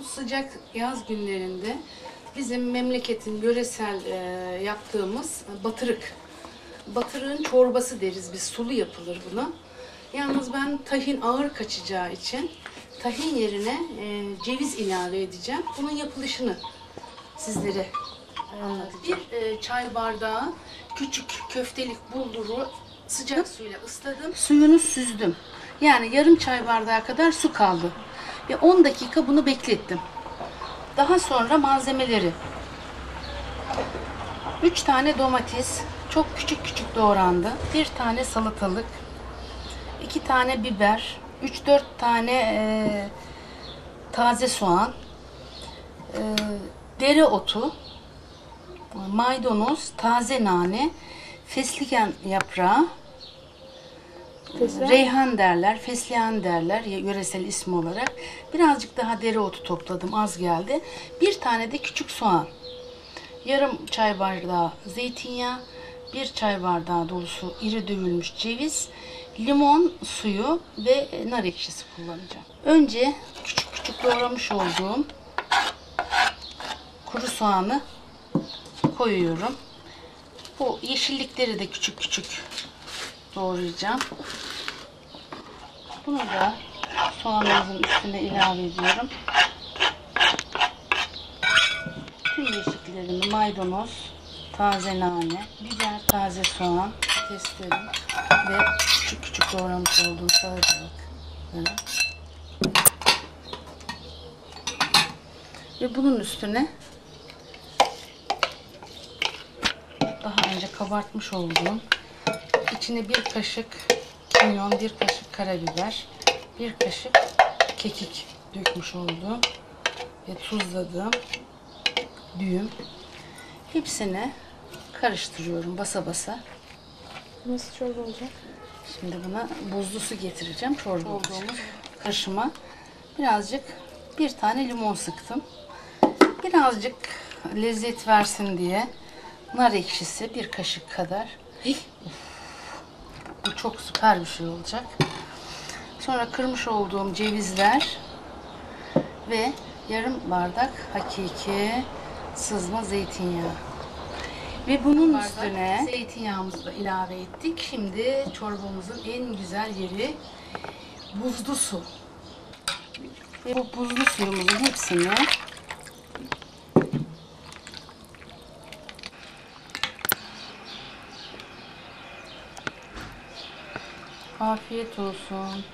Bu sıcak yaz günlerinde bizim memleketin yöresel e, yaptığımız batırık. Batırığın çorbası deriz biz. Sulu yapılır bunu. Yalnız ben tahin ağır kaçacağı için tahin yerine e, ceviz ilave edeceğim. Bunun yapılışını sizlere anlatacağım. Bir e, çay bardağı küçük köftelik bulguru sıcak suyla ısladım. Suyunu süzdüm. Yani yarım çay bardağı kadar su kaldı. Ve 10 dakika bunu beklettim. Daha sonra malzemeleri. 3 tane domates çok küçük küçük doğrandı. Bir tane salatalık. 2 tane biber. 3-4 tane e, taze soğan. E, dereotu. Maydanoz, taze nane, fesleğen yaprağı, Reyhan derler, fesleğen derler yöresel ismi olarak. Birazcık daha dereotu topladım, az geldi. Bir tane de küçük soğan. Yarım çay bardağı zeytinyağı, bir çay bardağı dolusu iri dövülmüş ceviz, limon suyu ve nar ekşisi kullanacağım. Önce küçük küçük doğramış olduğum kuru soğanı koyuyorum. Bu yeşillikleri de küçük küçük doğrayacağım. Bunu da soğanımızın üstüne ilave ediyorum. Tüm yeşilliklerimi maydanoz, taze nane, biber, taze soğan kestirim ve küçük küçük doğramış olduğum salatalıkları. Ve bunun üstüne daha önce kabartmış olduğum içine bir kaşık kimyon, bir kaşık karabiber, bir kaşık kekik dökmüş olduğum ve tuzladığım düğüm. Hepsini karıştırıyorum basa basa. Nasıl çorba olacak? Şimdi buna buzlu su getireceğim çorba olduğumuz kaşıma. Birazcık bir tane limon sıktım. Birazcık lezzet versin diye nar ekşisi bir kaşık kadar. Çok süper bir şey olacak. Sonra kırmış olduğum cevizler ve yarım bardak hakiki sızma zeytinyağı. Ve bunun üstüne zeytinyağımızı da ilave ettik. Şimdi çorbamızın en güzel yeri buzlu su. Ve bu buzlu suyumuzun hepsini afiyet olsun.